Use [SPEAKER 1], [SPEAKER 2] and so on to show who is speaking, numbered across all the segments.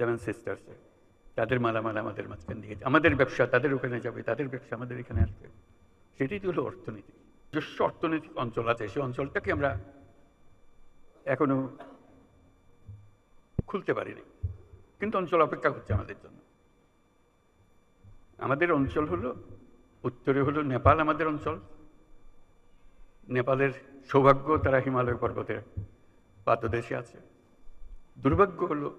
[SPEAKER 1] Seven সিস্টার্সে তাদের মালামাল আমাদের মাঝখান দিয়ে আমাদের ব্যবসা তাদের ওখানে যাবে, তাদের ব্যবসা আমাদের এখানে আসবে। সেটাই তো হলো অর্থনীতি। নিজস্ব অর্থনৈতিক অঞ্চল আছে, সেই অঞ্চলটাকে আমরা এখনও খুলতে পারিনি। কিন্তু অঞ্চল অপেক্ষা করছে আমাদের জন্য। আমাদের অঞ্চল হলো, উত্তরে হলো নেপাল আমাদের অঞ্চল। নেপালের সৌভাগ্য তারা হিমালয় পর্বতের পাদদেশে আছে। দুর্ভাগ্য হলো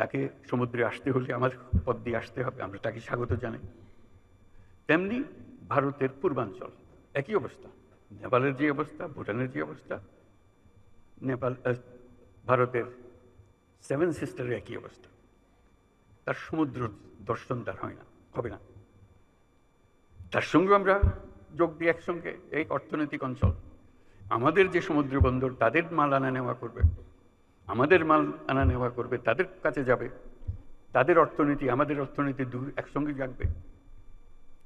[SPEAKER 1] তাকে সমুদ্রে আসতে হলে আমার পথ দিয়ে আসতে হবে, আমরা তাকে স্বাগত জানাই। তেমনি ভারতের পূর্বাঞ্চল, একই অবস্থা। নেপালের যে অবস্থা, ভুটানের যে অবস্থা, নেপাল ভারতের সেভেন সিস্টারের একই অবস্থা। তার সমুদ্র দর্শন তার হয় না, হবে না। তার সঙ্গে আমরা যোগ দিই একসঙ্গে, এই অর্থনৈতিক অঞ্চল। আমাদের যে সমুদ্র বন্দর, তাদের মাল আনা নেওয়া করবে। আমাদের মাল আনা নেওয়া করবে, তাদের কাছে যাবে। তাদের অর্থনীতি, আমাদের অর্থনীতি দু, একসঙ্গে জাগবে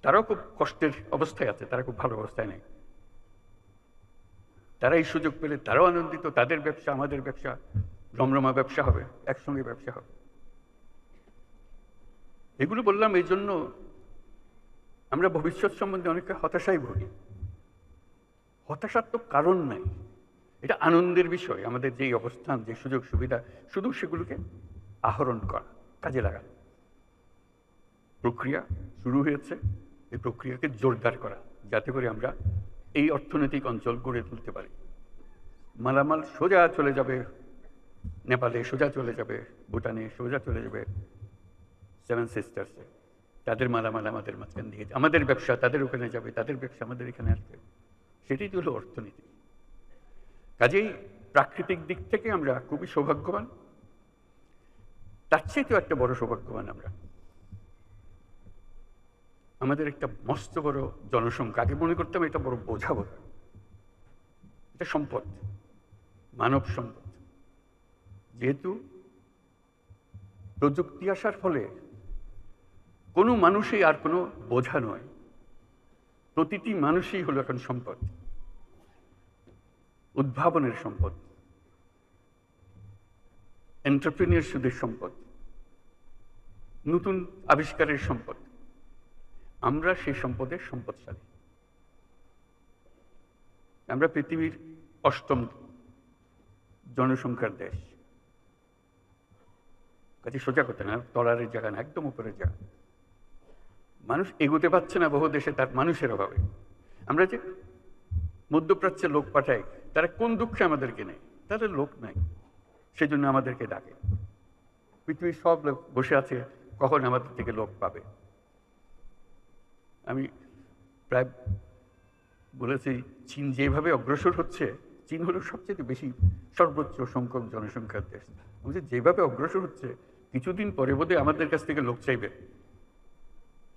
[SPEAKER 1] তারাও খুব কষ্টের অবস্থায় আছে, তারা খুব ভালো অবস্থায় নেই। তারা এই সুযোগ পেলে তারাও আনন্দিত, তাদের ব্যবসা, আমাদের ব্যবসা, রমরমা ব্যবসা হবে, একসঙ্গে ব্যবসা হবে। এগুলো বললাম এই জন্য আমরা ভবিষ্যৎ সম্বন্ধে অনেকটা হতাশায় ভুগি। হতাশার তো কারণ নাই। এটা আনন্দের বিষয়। আমাদের যেই অবস্থান, যে সুযোগ, সুবিধা, শুধু সেগুলোকে আহরণ করা, কাজে লাগানো। প্রক্রিয়া শুরু হয়েছে, এই প্রক্রিয়াকে জোরদার করা, যাতে করে আমরা এই অর্থনৈতিক অঞ্চল গড়ে তুলতে পারি। মালামাল সোজা চলে যাবে, নেপালে সোজা চলে যাবে, ভুটানে সোজা চলে যাবে, সেভেন সিস্টার্সে। তাদের মালামাল আমাদের মাঝখান দিয়ে আমাদের ব্যবসা তাদের ওখানে যাবে, তাদের ব্যবসা আমাদের এখানে আসবে। সেটাই তো হলো অর্থনীতি। কাজেই প্রাকৃতিক দিক থেকে আমরা খুবই সৌভাগ্যবান। তার চেয়েও একটা বড় সৌভাগ্যবান আমরা। আমাদের একটা মস্ত বড় জনসংখ্যা, আগে মনে করতাম এটা বড় বোঝা বোধ এটা সম্পদ, মানব সম্পদ। যেহেতু প্রযুক্তি আসার ফলে কোনো মানুষই আর কোনো বোঝা নয়। প্রতিটি মানুষই হলো এখন সম্পদ। উদ্ভাবনের সম্পদ এন্টারপ্রিনিয়রশিপের সম্পদ, নতুন আবিষ্কারের সম্পদ, আমরা সেই সম্পদের সম্পদশালী। আমরা পৃথিবীর অষ্টম জনসংখ্যার দেশ। কাজে সোজা কথা না, তলারের জায়গা না, একদম উপরের জায়গা। মানুষ এগোতে পারছে না বহু দেশে, তার মানুষের অভাবে। আমরা যে মধ্যপ্রাচ্যে লোক পাঠায়, তারা কোন দুঃখে আমাদেরকে নেয়? তাদের লোক নাই। সেজন্য আমাদেরকে ডাকে। পৃথিবীর সব লোক বসে আছে, কখন আমাদের থেকে লোক পাবে? আমি প্রায় বলেছি, চীন যেভাবে অগ্রসর হচ্ছে, চীন হলো সবচেয়ে বেশি সর্বোচ্চ সংখ্যক জনসংখ্যার দেশ। বলছি, যেভাবে অগ্রসর হচ্ছে, কিছুদিন পরে বোধহয় আমাদের কাছ থেকে লোক চাইবে।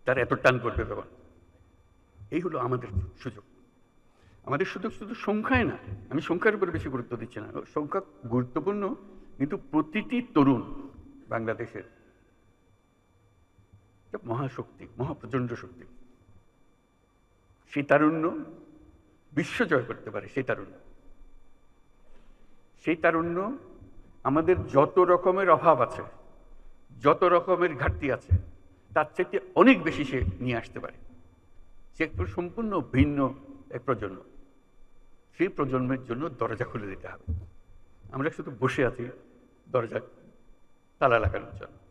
[SPEAKER 1] তার এত টান করবে তখন। এই হলো আমাদের সুযোগ। আমাদের শুধু শুধু সংখ্যায় না, আমি সংখ্যার উপরে বেশি গুরুত্ব দিচ্ছি না। সংখ্যা গুরুত্বপূর্ণ, কিন্তু প্রতিটি তরুণ বাংলাদেশের মহাশক্তি, মহাপ্রচণ্ড শক্তি। সেই তারুণ্য বিশ্ব জয় করতে পারে সেই তারুণ্য। সেই তারুণ্য আমাদের যত রকমের অভাব আছে, যত রকমের ঘাটতি আছে, তার চাইতে অনেক বেশি সে নিয়ে আসতে পারে। সে একটু সম্পূর্ণ ভিন্ন এক প্রজন্ম। সেই প্রজন্মের জন্য দরজা খুলে দিতে হবে। আমরা শুধু বসে আছি, দরজা, তালা লাগানোর জন্য।